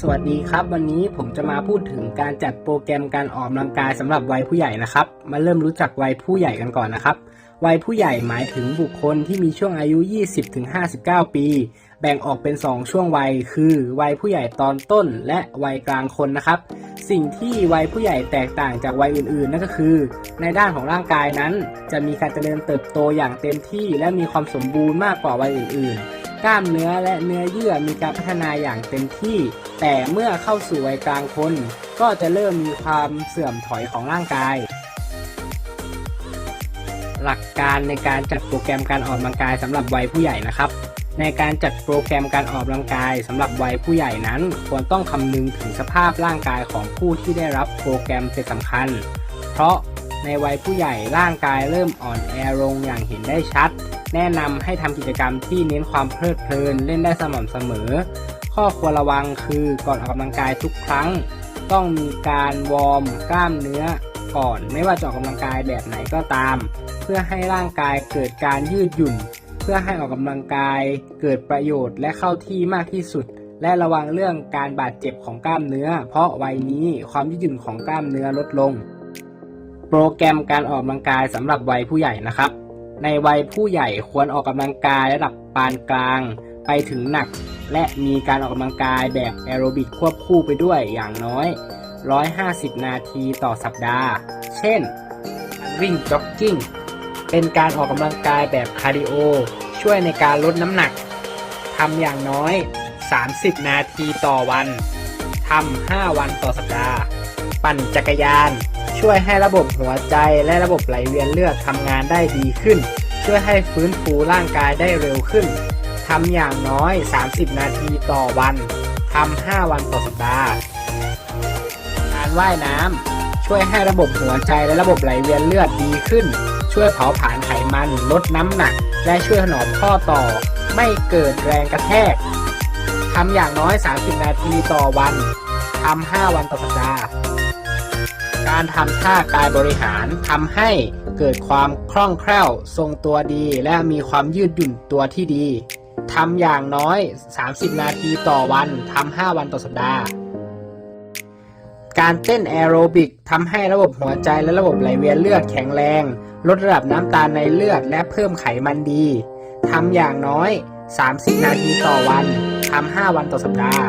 สวัสดีครับ วันนี้ผมจะมาพูดถึงการจัดโปรแกรมการออกกำลังกายสำหรับวัยผู้ใหญ่นะครับ มาเริ่มรู้จักวัยผู้ใหญ่กันก่อนนะครับ วัยผู้ใหญ่หมายถึงบุคคลที่มีช่วงอายุ 20-59 ปี แบ่งออกเป็น 2 ช่วงวัย คือวัยผู้ใหญ่ตอนต้น และวัยกลางคนนะครับ สิ่งที่วัยผู้ใหญ่แตกต่างจากวัยอื่นๆ นั่นก็คือ ในด้านของร่างกายนั้น จะมีการเจริญเติบโตอย่างเต็มที่ และมีความสมบูรณ์มากกว่าวัยอื่นๆ กล้ามเนื้อและเนื้อเยื่อมีการพัฒนาอย่างเต็มที่ แต่เมื่อเข้าสู่วัยกลางคน ก็จะเริ่มมีความเสื่อมถอยของร่างกาย หลักการในการจัดโปรแกรมการออกกำลังกายสำหรับวัยผู้ใหญ่นะครับ ในการจัดโปรแกรมการออกกำลังกายสำหรับวัยผู้ใหญ่นั้น ควรต้องคำนึงถึงสภาพร่างกายของผู้ที่ได้รับโปรแกรมเป็นสำคัญ เพราะในวัยผู้ใหญ่ร่างกายเริ่มอ่อนแอลงอย่างเห็นได้ชัด แนะนำให้ทำกิจกรรมที่เน้นความเพลิดเพลินเล่นได้สม่ำเสมอ ข้อควรระวังคือก่อนออกกำลังกายทุกครั้ง ต้องมีการวอร์มกล้ามเนื้อก่อน ไม่ว่าจะออกกำลังกายแบบไหนก็ตาม เพื่อให้ร่างกายเกิดการยืดหยุ่น เพื่อให้ออกกำลังกายเกิดประโยชน์และเข้าที่มากที่สุด และระวังเรื่องการบาดเจ็บของกล้ามเนื้อ เพราะวัยนี้ความยืดหยุ่นของกล้ามเนื้อลดลง โปรแกรมการออกกำลังกายสำหรับวัยผู้ใหญ่นะครับ ในวัยผู้ใหญ่ควรออกกำลังกายระดับปานกลาง ไปถึงหนัก และมีการออกกำลังกายแบบแอโรบิกควบคู่ไปด้วยอย่างน้อย 150 นาทีต่อสัปดาห์ เช่น วิ่งจ็อกกิ้ง เป็นการออกกำลังกายแบบคาร์ดิโอ ช่วยในการลดน้ำหนัก ทำอย่างน้อย 30 นาทีต่อวัน ทำ 5 วันต่อสัปดาห์ ปั่นจักรยาน ช่วยให้ระบบหัวใจและระบบไหลเวียนเลือดทำงานได้ดีขึ้น ช่วยให้ฟื้นฟูร่างกายได้เร็วขึ้น ทำอย่างน้อย 30 นาทีต่อวันทำ5วันต่อสัปดาห์การว่ายน้ำช่วยให้ระบบหัวใจและระบบไหลเวียนเลือดดีขึ้น ช่วยเผาผลาญไขมันลดน้ำหนัก และช่วยถนอมข้อต่อ ไม่เกิดแรงกระแทกทำอย่างน้อย 30 นาทีต่อวันทำ5วันต่อสัปดาห์การทำท่ากายบริหารทำให้เกิดความคล่องแคล่ว ทรงตัวดี และมีความยืดหยุ่นตัวที่ดี ทำอย่างน้อย 30 นาทีต่อวันทำ5วันต่อสัปดาห์ การเต้นแอโรบิกทำให้ระบบหัวใจและระบบไหลเวียนเลือดแข็งแรง ลดระดับน้ำตาลในเลือดและเพิ่มไขมันดีทำอย่างน้อย 30 นาทีต่อวันทำ5วันต่อสัปดาห์